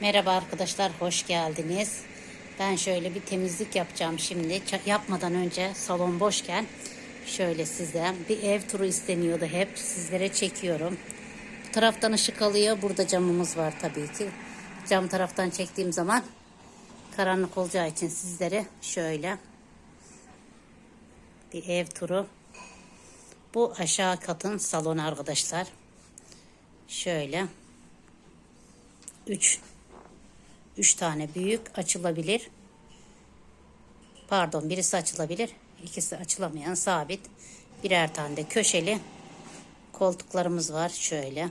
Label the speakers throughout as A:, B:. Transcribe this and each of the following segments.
A: Merhaba arkadaşlar, hoş geldiniz. Ben şöyle bir temizlik yapacağım şimdi. Yapmadan önce salon boşken şöyle size bir ev turu isteniyordu hep. Sizlere çekiyorum. Bu taraftan ışık alıyor. Burada camımız var tabii ki. Cam taraftan çektiğim zaman karanlık olacağı için sizlere şöyle bir ev turu. Bu aşağı katın salonu arkadaşlar. Şöyle 3 3 tane büyük açılabilir. Pardon birisi açılabilir. ikisi açılamayan sabit. Birer tane de köşeli koltuklarımız var. Şöyle.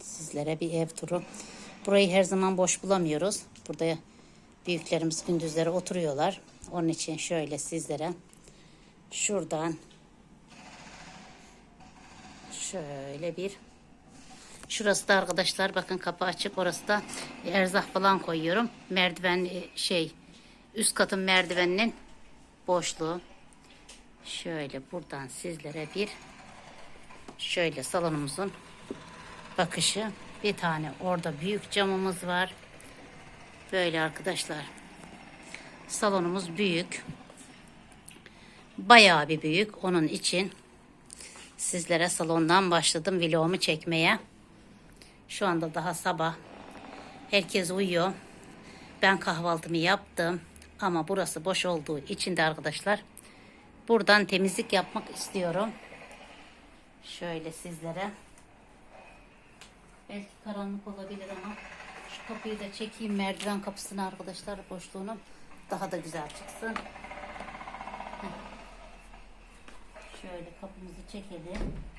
A: Sizlere bir ev turu. Burayı her zaman boş bulamıyoruz. Burada büyüklerimiz gündüzleri oturuyorlar. Onun için şöyle sizlere şuradan şöyle bir Şurası da arkadaşlar bakın kapı açık. Orası da erzak falan koyuyorum. Merdiven e, şey üst katın merdiveninin boşluğu. Şöyle buradan sizlere bir şöyle salonumuzun bakışı. Bir tane orada büyük camımız var. Böyle arkadaşlar. Salonumuz büyük. Bayağı bir büyük. Onun için sizlere salondan başladım vlogumu çekmeye. Şu anda daha sabah. Herkes uyuyor. Ben kahvaltımı yaptım. Ama burası boş olduğu için de arkadaşlar buradan temizlik yapmak istiyorum. Şöyle sizlere. Belki karanlık olabilir ama şu kapıyı da çekeyim merdiven kapısını arkadaşlar boşluğunu daha da güzel çıksın. Şöyle kapımızı çekelim.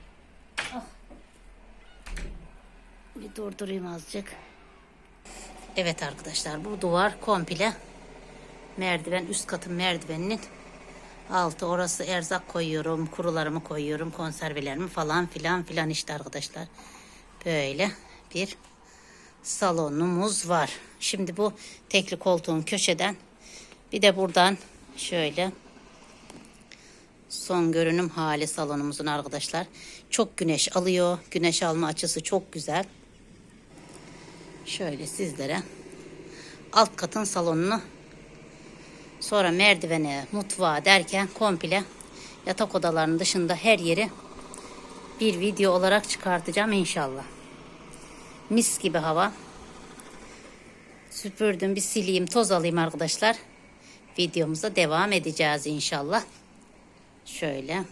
A: Bir durdurayım azıcık. Evet arkadaşlar bu duvar komple merdiven üst katın merdiveninin altı. Orası erzak koyuyorum kurularımı koyuyorum konservelerimi falan filan filan işte arkadaşlar. Böyle bir salonumuz var. Şimdi bu tekli koltuğun köşeden bir de buradan şöyle son görünüm hali salonumuzun arkadaşlar. Çok güneş alıyor güneş alma açısı çok güzel Şöyle sizlere alt katın salonunu sonra merdivene, mutfağı derken komple yatak odalarının dışında her yeri bir video olarak çıkartacağım inşallah. Mis gibi hava. Süpürdüm bir sileyim toz alayım arkadaşlar. Videomuza devam edeceğiz inşallah. Şöyle.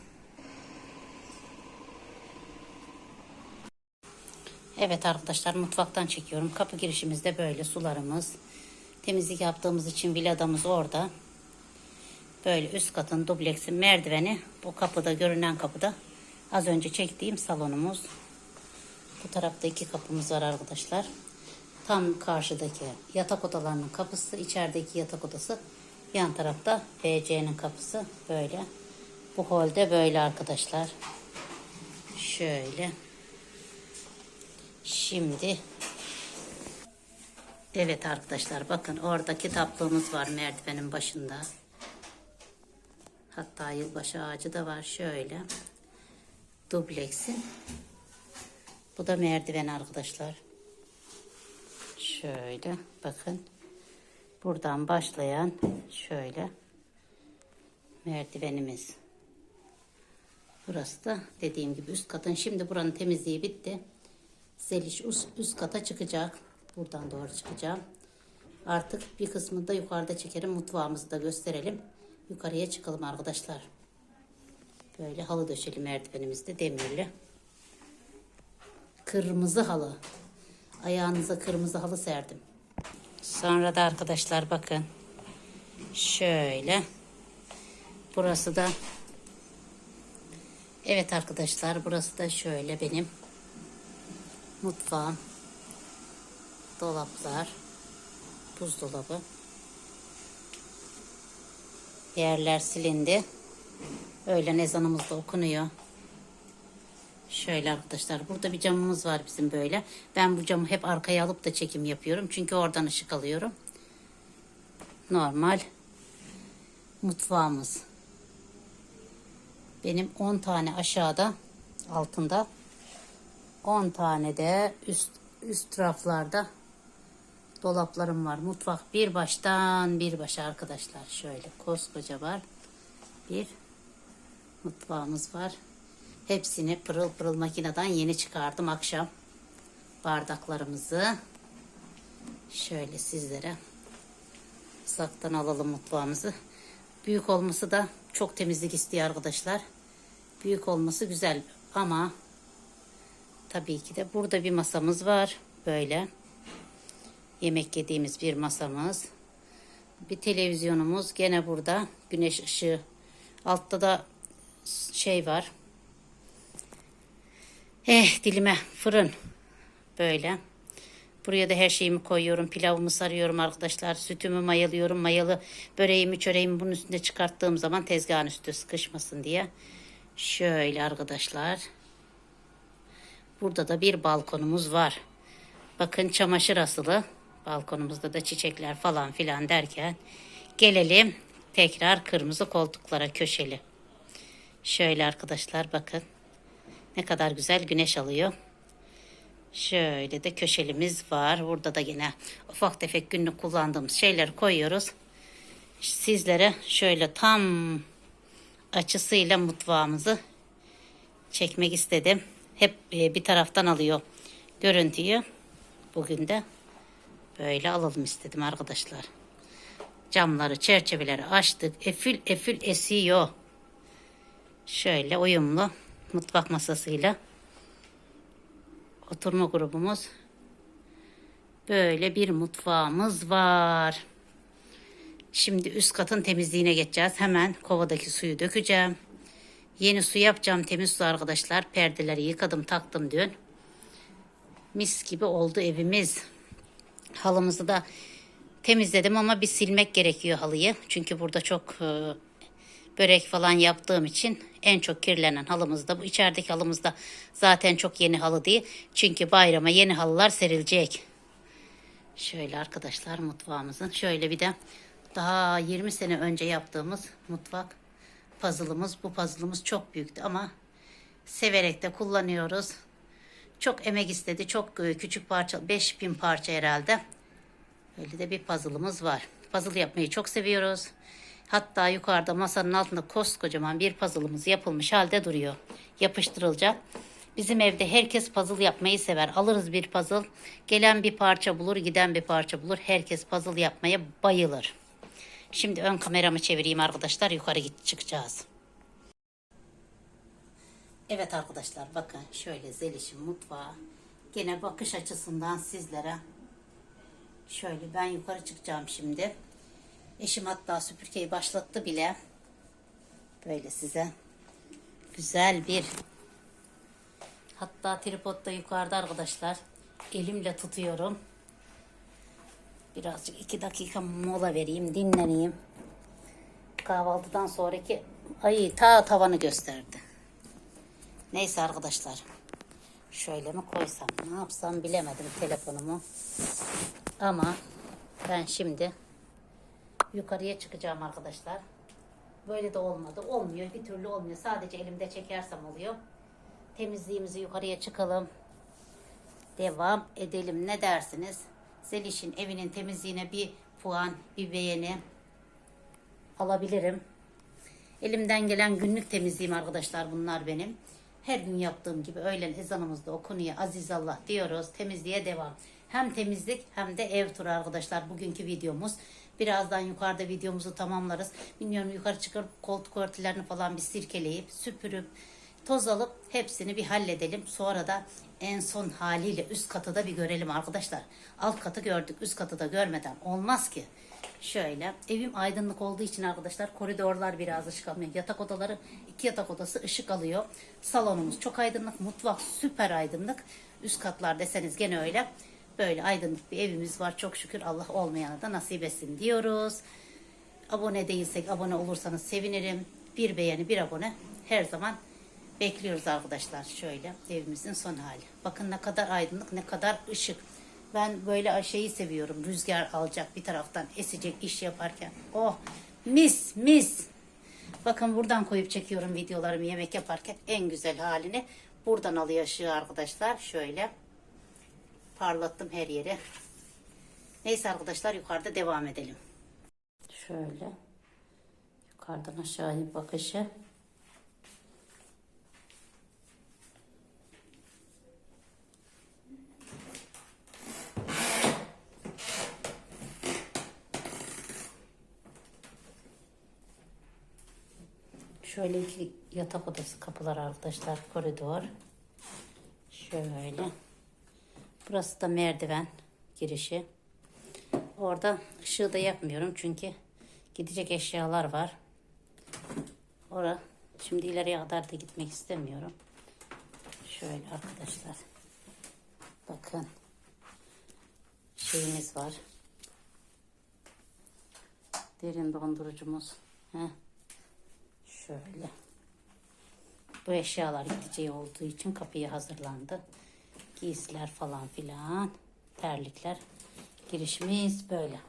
A: Evet arkadaşlar mutfaktan çekiyorum. Kapı girişimizde böyle sularımız. Temizlik yaptığımız için villadamız orada. Böyle üst katın dubleksin merdiveni. Bu kapıda görünen kapıda. Az önce çektiğim salonumuz. Bu tarafta iki kapımız var arkadaşlar. Tam karşıdaki yatak odalarının kapısı. içerideki yatak odası. Yan tarafta BC'nin kapısı. Böyle. Bu holde böyle arkadaşlar. Şöyle. Şimdi evet arkadaşlar bakın orada kitaplığımız var merdivenin başında. Hatta yılbaşı ağacı da var şöyle. Dubleksin. Bu da merdiven arkadaşlar. Şöyle bakın. Buradan başlayan şöyle merdivenimiz. Burası da dediğim gibi üst katın. Şimdi buranın temizliği bitti. Zeliş üst, üst kata çıkacak. Buradan doğru çıkacağım. Artık bir kısmını da yukarıda çekerim. Mutfağımızı da gösterelim. Yukarıya çıkalım arkadaşlar. Böyle halı döşeli merdivenimizde demirli. Kırmızı halı. Ayağınıza kırmızı halı serdim. Sonra da arkadaşlar bakın. Şöyle. Burası da Evet arkadaşlar burası da şöyle benim mutfağım, dolaplar, buzdolabı. Yerler silindi. Öğlen ezanımız da okunuyor. Şöyle arkadaşlar burada bir camımız var bizim böyle. Ben bu camı hep arkaya alıp da çekim yapıyorum. Çünkü oradan ışık alıyorum. Normal mutfağımız. Benim 10 tane aşağıda altında 10 tane de üst üst raflarda dolaplarım var. Mutfak bir baştan bir başa arkadaşlar. Şöyle koskoca var. Bir mutfağımız var. Hepsini pırıl pırıl makineden yeni çıkardım akşam. Bardaklarımızı şöyle sizlere uzaktan alalım mutfağımızı. Büyük olması da çok temizlik istiyor arkadaşlar. Büyük olması güzel ama tabii ki de burada bir masamız var. Böyle yemek yediğimiz bir masamız. Bir televizyonumuz gene burada. Güneş ışığı. Altta da şey var. Eh dilime fırın. Böyle. Buraya da her şeyimi koyuyorum. Pilavımı sarıyorum arkadaşlar. Sütümü mayalıyorum. Mayalı böreğimi çöreğimi bunun üstünde çıkarttığım zaman tezgahın üstü sıkışmasın diye. Şöyle arkadaşlar. Burada da bir balkonumuz var. Bakın çamaşır asılı. Balkonumuzda da çiçekler falan filan derken gelelim tekrar kırmızı koltuklara köşeli. Şöyle arkadaşlar bakın. Ne kadar güzel güneş alıyor. Şöyle de köşelimiz var. Burada da yine ufak tefek günlük kullandığımız şeyleri koyuyoruz. Sizlere şöyle tam açısıyla mutfağımızı çekmek istedim. Hep e, bir taraftan alıyor görüntüyü. Bugün de böyle alalım istedim arkadaşlar. Camları, çerçeveleri açtık. Efül efül esiyor. Şöyle uyumlu mutfak masasıyla oturma grubumuz. Böyle bir mutfağımız var. Şimdi üst katın temizliğine geçeceğiz. Hemen kovadaki suyu dökeceğim. Yeni su yapacağım temiz su arkadaşlar. Perdeleri yıkadım taktım dün. Mis gibi oldu evimiz. Halımızı da temizledim ama bir silmek gerekiyor halıyı. Çünkü burada çok e, börek falan yaptığım için en çok kirlenen halımız da bu. İçerideki halımız da zaten çok yeni halı değil. Çünkü bayrama yeni halılar serilecek. Şöyle arkadaşlar mutfağımızın şöyle bir de daha 20 sene önce yaptığımız mutfak puzzle'ımız. Bu puzzle'ımız çok büyüktü ama severek de kullanıyoruz. Çok emek istedi. Çok e, küçük parça 5000 parça herhalde. Böyle de bir puzzle'ımız var. Puzzle yapmayı çok seviyoruz. Hatta yukarıda masanın altında koskocaman bir puzzle'ımız yapılmış halde duruyor. Yapıştırılacak. Bizim evde herkes puzzle yapmayı sever. Alırız bir puzzle. Gelen bir parça bulur, giden bir parça bulur. Herkes puzzle yapmaya bayılır. Şimdi ön kameramı çevireyim arkadaşlar. Yukarı git çıkacağız. Evet arkadaşlar bakın şöyle Zeliş'in mutfağı. Gene bakış açısından sizlere şöyle ben yukarı çıkacağım şimdi. Eşim hatta süpürgeyi başlattı bile. Böyle size güzel bir hatta tripodda yukarıda arkadaşlar. Elimle tutuyorum. Birazcık iki dakika mola vereyim, dinleneyim. Kahvaltıdan sonraki ay ta tavanı gösterdi. Neyse arkadaşlar. Şöyle mi koysam, ne yapsam bilemedim telefonumu. Ama ben şimdi yukarıya çıkacağım arkadaşlar. Böyle de olmadı. Olmuyor. Bir türlü olmuyor. Sadece elimde çekersem oluyor. Temizliğimizi yukarıya çıkalım. Devam edelim. Ne dersiniz? Zeliş'in evinin temizliğine bir puan, bir beğeni alabilirim. Elimden gelen günlük temizliğim arkadaşlar bunlar benim. Her gün yaptığım gibi öğlen ezanımızda okunuyor Aziz Allah diyoruz. Temizliğe devam. Hem temizlik hem de ev turu arkadaşlar bugünkü videomuz. Birazdan yukarıda videomuzu tamamlarız. Bilmiyorum yukarı çıkıp koltuk örtülerini falan bir sirkeleyip süpürüp toz alıp hepsini bir halledelim. Sonra da en son haliyle üst katı da bir görelim arkadaşlar. Alt katı gördük üst katı da görmeden olmaz ki. Şöyle evim aydınlık olduğu için arkadaşlar koridorlar biraz ışık almıyor. Yatak odaları iki yatak odası ışık alıyor. Salonumuz çok aydınlık. Mutfak süper aydınlık. Üst katlar deseniz gene öyle. Böyle aydınlık bir evimiz var. Çok şükür Allah olmayana da nasip etsin diyoruz. Abone değilsek abone olursanız sevinirim. Bir beğeni bir abone her zaman bekliyoruz arkadaşlar. Şöyle evimizin son hali. Bakın ne kadar aydınlık ne kadar ışık. Ben böyle şeyi seviyorum. Rüzgar alacak bir taraftan esecek iş yaparken. Oh mis mis. Bakın buradan koyup çekiyorum videolarımı yemek yaparken en güzel halini. Buradan alıyor ışığı arkadaşlar. Şöyle. Parlattım her yeri. Neyse arkadaşlar yukarıda devam edelim. Şöyle. Yukarıdan aşağıya bakışı. Şöyle iki yatak odası kapılar arkadaşlar. Koridor. Şöyle. Burası da merdiven girişi. Orada ışığı da yakmıyorum çünkü gidecek eşyalar var. Ora şimdi ileriye kadar da gitmek istemiyorum. Şöyle arkadaşlar. Bakın. Şeyimiz var. Derin dondurucumuz. Heh. Şöyle. Bu eşyalar gideceği olduğu için kapıya hazırlandı. Giysiler falan filan. Terlikler. Girişimiz böyle.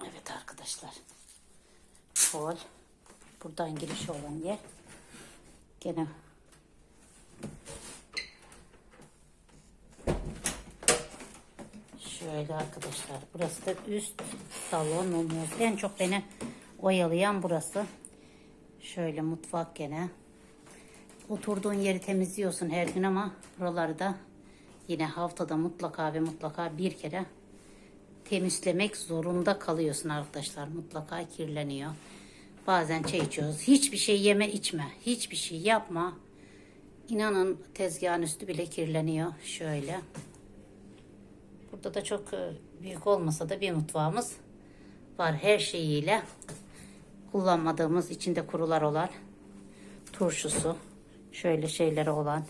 A: Evet arkadaşlar. Hol. Buradan giriş olan yer. Gene Şöyle arkadaşlar. Burası da üst salonumuz. En çok beni oyalayan burası. Şöyle mutfak gene. Oturduğun yeri temizliyorsun her gün ama buraları da yine haftada mutlaka ve mutlaka bir kere temizlemek zorunda kalıyorsun arkadaşlar. Mutlaka kirleniyor. Bazen çay içiyoruz. Hiçbir şey yeme içme. Hiçbir şey yapma. İnanın tezgahın üstü bile kirleniyor. Şöyle. Burada da çok e, büyük olmasa da bir mutfağımız var. Her şeyiyle kullanmadığımız içinde kurular olan turşusu şöyle şeyleri olan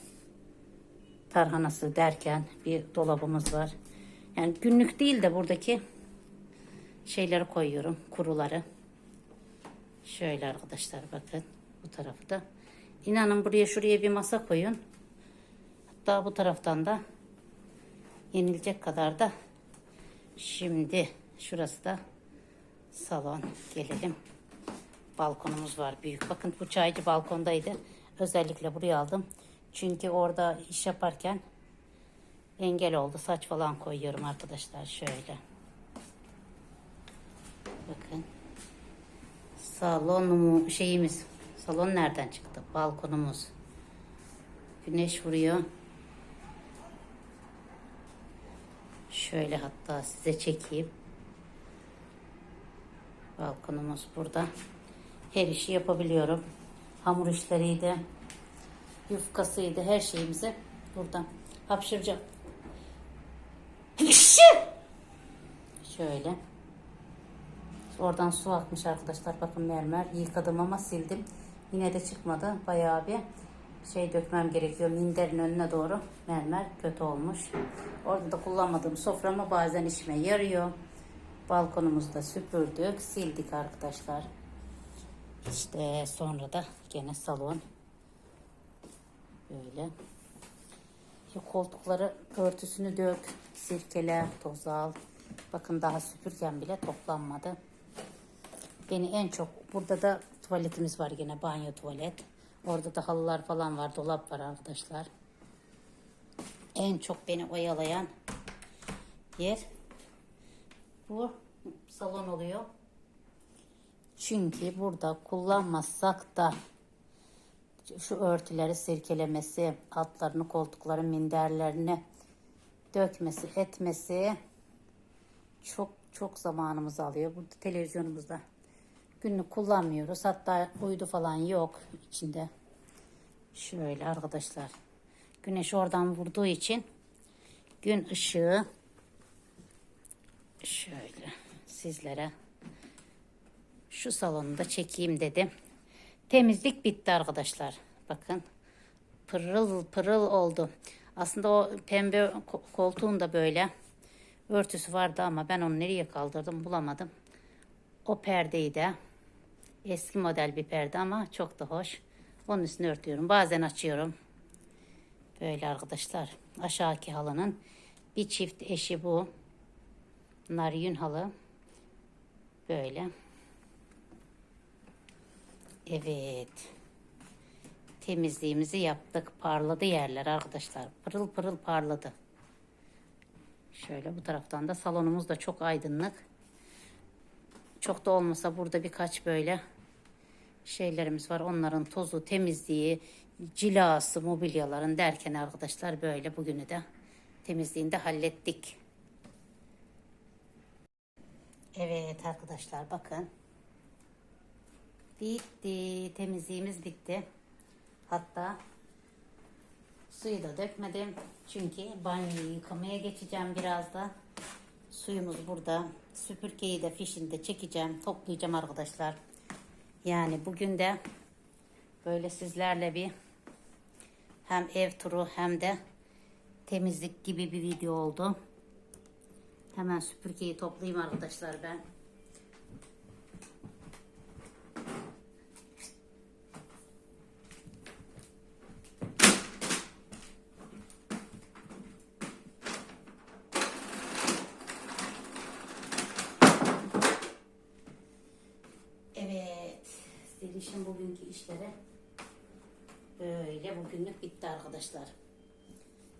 A: tarhanası derken bir dolabımız var. Yani günlük değil de buradaki şeyleri koyuyorum. Kuruları. Şöyle arkadaşlar bakın. Bu tarafı da. İnanın buraya şuraya bir masa koyun. Hatta bu taraftan da yenilecek kadar da şimdi şurası da salon. Gelelim. Balkonumuz var büyük. Bakın bu çaycı balkondaydı. Özellikle buraya aldım. Çünkü orada iş yaparken engel oldu. Saç falan koyuyorum arkadaşlar. Şöyle. Bakın. Salonumuz şeyimiz. Salon nereden çıktı? Balkonumuz. Güneş vuruyor. Şöyle hatta size çekeyim. Balkonumuz burada. Her işi yapabiliyorum. Hamur işleriydi. Yufkasıydı. Her şeyimizi buradan hapşıracağım. Şöyle. Oradan su akmış arkadaşlar. Bakın mermer. Yıkadım ama sildim. Yine de çıkmadı. Bayağı bir şey dökmem gerekiyor. Minderin önüne doğru mermer kötü olmuş. Orada da kullanmadığım soframa bazen işime yarıyor. Balkonumuzu da süpürdük. Sildik arkadaşlar. İşte sonra da gene salon. Böyle. Koltukları örtüsünü dök, sirkele, toz al. Bakın daha süpürgen bile toplanmadı. Beni en çok burada da tuvaletimiz var gene banyo tuvalet. Orada da halılar falan var, dolap var arkadaşlar. En çok beni oyalayan yer bu salon oluyor. Çünkü burada kullanmazsak da şu örtüleri sirkelemesi, altlarını, koltukları, minderlerini dökmesi, etmesi çok çok zamanımızı alıyor. Bu televizyonumuzda günlük kullanmıyoruz. Hatta uydu falan yok içinde. Şöyle arkadaşlar. Güneş oradan vurduğu için gün ışığı şöyle sizlere şu salonu da çekeyim dedim. Temizlik bitti arkadaşlar. Bakın pırıl pırıl oldu. Aslında o pembe koltuğun da böyle örtüsü vardı ama ben onu nereye kaldırdım bulamadım. O perdeyi de eski model bir perde ama çok da hoş. Onun üstünü örtüyorum. Bazen açıyorum. Böyle arkadaşlar. Aşağıki halının bir çift eşi bu. Bunlar yün halı. Böyle. Evet. temizliğimizi yaptık. Parladı yerler arkadaşlar. Pırıl pırıl parladı. Şöyle bu taraftan da salonumuz da çok aydınlık. Çok da olmasa burada birkaç böyle şeylerimiz var. Onların tozu, temizliği, cilası, mobilyaların derken arkadaşlar böyle bugünü de temizliğini de hallettik. Evet arkadaşlar bakın. Bitti. Temizliğimiz bitti. Hatta suyu da dökmedim. Çünkü banyoyu yıkamaya geçeceğim birazdan. Suyumuz burada. Süpürgeyi de fişini de çekeceğim. Toplayacağım arkadaşlar. Yani bugün de böyle sizlerle bir hem ev turu hem de temizlik gibi bir video oldu. Hemen süpürgeyi toplayayım arkadaşlar ben. Evet. Zeliş'in bugünkü işleri böyle bugünlük bitti arkadaşlar.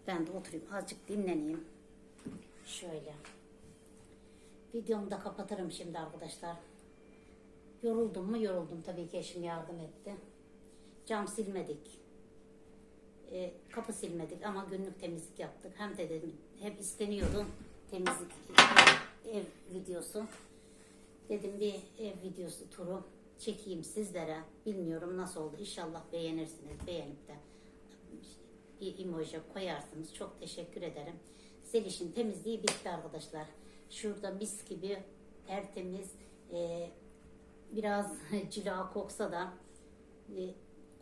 A: Ben de oturayım azıcık dinleneyim. Şöyle. Videomu da kapatırım şimdi arkadaşlar. Yoruldum mu? Yoruldum. Tabii ki eşim yardım etti. Cam silmedik. E, kapı silmedik ama günlük temizlik yaptık. Hem de dedim hep isteniyordu temizlik ev videosu. Dedim bir ev videosu turu çekeyim sizlere. Bilmiyorum nasıl oldu. İnşallah beğenirsiniz. Beğenip de bir emoji koyarsınız. Çok teşekkür ederim. Zeliş'in temizliği bitti arkadaşlar. Şurada mis gibi tertemiz e, biraz cila koksa da e,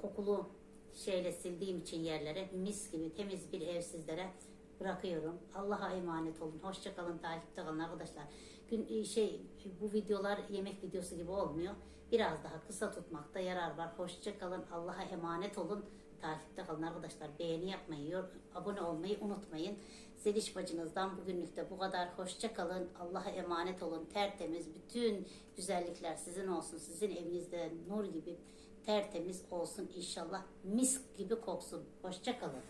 A: kokulu şeyle sildiğim için yerlere mis gibi temiz bir ev sizlere bırakıyorum. Allah'a emanet olun. Hoşça kalın, takipte kalın arkadaşlar. Gün e, şey bu videolar yemek videosu gibi olmuyor. Biraz daha kısa tutmakta yarar var. Hoşça kalın. Allah'a emanet olun. Takipte kalın arkadaşlar. Beğeni yapmayı, abone olmayı unutmayın. Zeliş bacınızdan bugünlük de bu kadar. Hoşça kalın. Allah'a emanet olun. Tertemiz bütün güzellikler sizin olsun. Sizin evinizde nur gibi tertemiz olsun inşallah. Mis gibi koksun. Hoşça kalın.